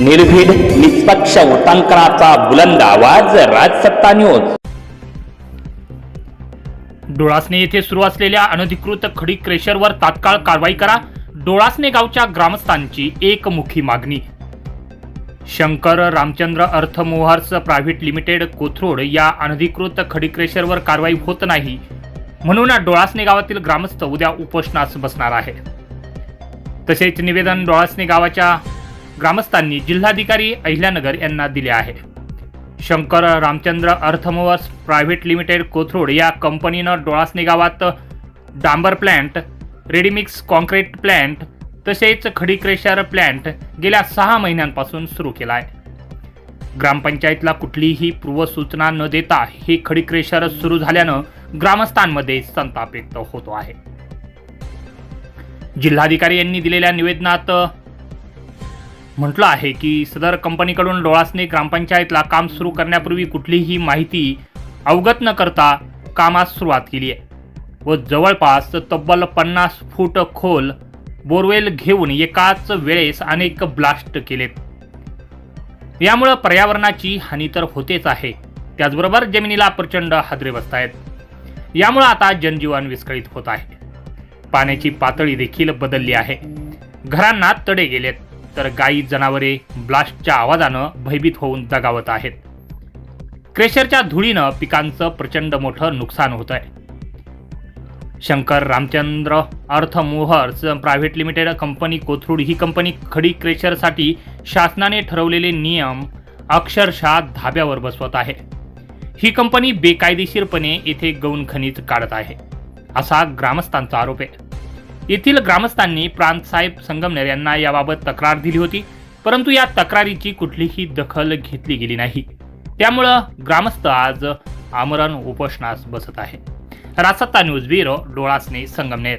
निर्भीड निष्पक्ष उटांकनाचा बुलंद आवाज राजसत्ता न्यूज. डोळासने येथे सुरू असलेल्या अनधिकृत खडी क्रेशरवर तात्काळ कारवाई करा डोळासने गावच्या ग्रामस्थांची एकमुखी मागणी. शंकर रामचंद्र अर्थ मोहार्स प्रायव्हेट लिमिटेड कोथरूड या अनधिकृत खडी क्रेशरवर कारवाई होत नाही म्हणून डोळासने गावातील ग्रामस्थ उद्या उपोषणास बसणार आहे तसेच निवेदन डोळासने गावाच्या ग्रामस्थांनी जिल्हाधिकारी अहिल्यानगर यांना दिले आहे. Shankar Ramchandra earthmovers private limited Kothrud या कंपनीनं डोळासने गावात डांबर प्लॅन्ट रेडीमिक्स कॉन्क्रीट प्लॅन्ट तसेच खडी क्रेशर प्लॅन्ट गेल्या सहा महिन्यांपासून सुरू केला आहे ग्रामपंचायतला कुठलीही पूर्वसूचना न देता हे खडी क्रेशर सुरू झाल्यानं ग्रामस्थांमध्ये संताप व्यक्त होतो आहे. जिल्हाधिकारी यांनी दिलेल्या निवेदनात म्हटलं आहे की सदर कंपनीकडून डोळासने ग्रामपंचायतला काम सुरू करण्यापूर्वी कुठलीही माहिती अवगत न करता कामास सुरुवात केली आहे. व जवळपास तब्बल पन्नास फूट खोल बोरवेल घेऊन एकाच वेळेस अनेक ब्लास्ट केलेत. यामुळं पर्यावरणाची हानी तर होतेच आहे. त्याचबरोबर जमिनीला प्रचंड हादरे बसत आहेत यामुळं आता जनजीवन विस्कळीत होत आहे. पाण्याची पातळी देखील बदलली आहे. घरांना तडे गेलेत. तर गायी जनावरे ब्लास्टच्या आवाजानं भयभीत होऊन दगावत आहेत. क्रेशरच्या धुळीनं पिकांचं प्रचंड मोठं नुकसान होत आहे. Shankar Ramchandra earthmovers private limited company Kothrud ही कंपनी खडी क्रेशरसाठी शासनाने ठरवलेले नियम अक्षरशः धाब्यावर बसवत आहे. ही कंपनी बेकायदेशीरपणे येथे गौण खनिज काढत आहे असा ग्रामस्थांचा आरोप आहे. येथील ग्रामस्थांनी प्रांतसाहेब संगमनेर यांना याबाबत तक्रार दिली होती परंतु या तक्रारीची कुठलीही दखल घेतली गेली नाही. त्यामुळं ग्रामस्थ आज आमरण उपोषणास बसत आहे. Rasatta news bureau Dolasane Sangamner.